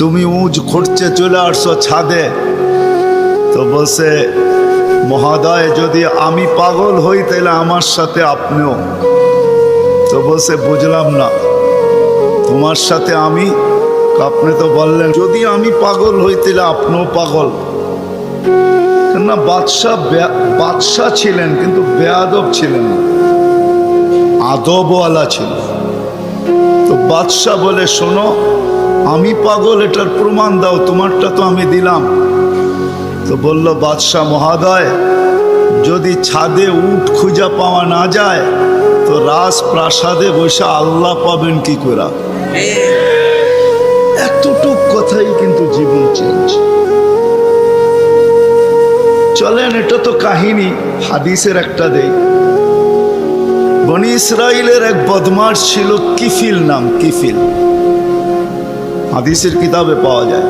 তুমি উঁচ খুঁড়ছে চলে আসছো ছাদে। তো বলছে, মহাদয়, যদি আমি পাগল হই, তাহলে আমার সাথে আপনিও। তো বলছে, বুঝলাম না। তোমার সাথে আমি? আপনি তো বললেন, যদি আমি পাগল হই, তাহলে আপনিও পাগল। কেননা বাদশাহ বাদশাহ ছিলেন, কিন্তু বেয়াদব ছিলেন না। আদবওয়ালা ছিল তো বাদশাহ বলে, শোনো আমি পাগল, এটার প্রমাণ দাও, তোমারটা তো আমি দিলাম। তো বলল, বাদশাহ মহাদয়, যদি ছাদে উট খুঁজা পাওয়া না যায়, তো রাজ প্রাসাদে বসে আল্লাহ পাবেন কি করে? এতটুক কথাই কিন্তু জীবন চেঞ্জ। চলেন, এটা তো কাহিনী, হাদিসের একটা দেই। বনি ইসরায়েলের এক বদমাস ছিল কিফিল নাম, কিফিল। হাদিসের কিতাবে পাওয়া যায়।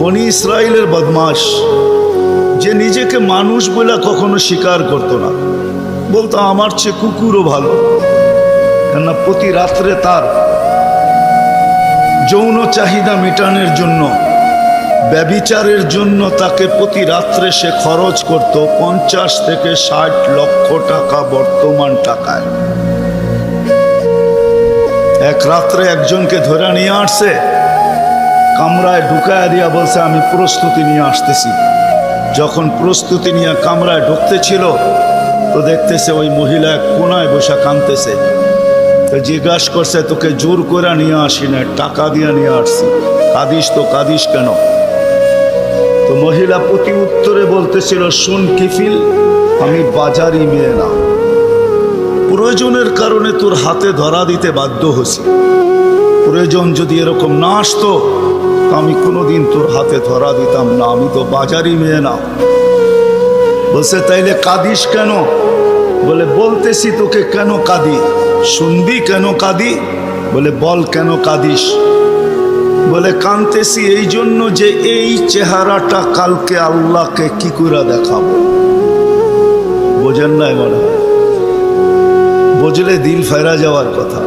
বনি ইসরায়েলের বদমাস যে নিজেকে মানুষ বলে কখনো স্বীকার করতো না, বলতো, আমার চেয়ে কুকুরও ভালো। কেননা প্রতি রাত্রে তার যৌন চাহিদা মেটানোর জন্য, ব্যবিচারের জন্য তাকে প্রতি রাত্রে সে খরচ করত পঞ্চাশ থেকে ষাট লক্ষ টাকা বর্তমান টাকায়। এক রাত্রে একজনকে ধরে নিয়ে আসছে। কামরায় ঢুকায় দিয়া বলছে, আমি প্রস্তুতি নিয়ে আসতেছি। যখন প্রস্তুতি নিয়ে কামরায় ঢুকতেছিল তো দেখতেছে ওই মহিলা এক কোনায় বসে কাঁদতেছে। তো জিজ্ঞাসা করছে, তোকে জোর করে নিয়ে আসি না, টাকা দিয়ে নিয়ে আসছি। কাঁদিস তো, কাঁদিস কেন? তো মহিলা প্রতি উত্তরে বলতেছিল, শুন কিফিল, আমি বাজারি মেয়ে না। প্রয়োজনের কারণে তোর হাতে ধরা দিতে বাধ্য হছি প্রয়োজন যদি এরকম না আসতো আমি কোনোদিন তোর হাতে ধরা দিতাম না। আমি তো বাজারি মেয়ে না। বলছে, তাইলে কাঁদিস কেন? বলে, বলতেছি তোকে কেন কাঁদি? শুনবি কেন কাঁদি? বলে, বল কেন কাঁদিস? বলে কাঁদতেছি এই জন্য যে এই চেহারাটা কালকে আল্লাহকে কি করে দেখাবো? বোঝেন না এবার বুঝলে দিল ফেরা যাওয়ার কথা।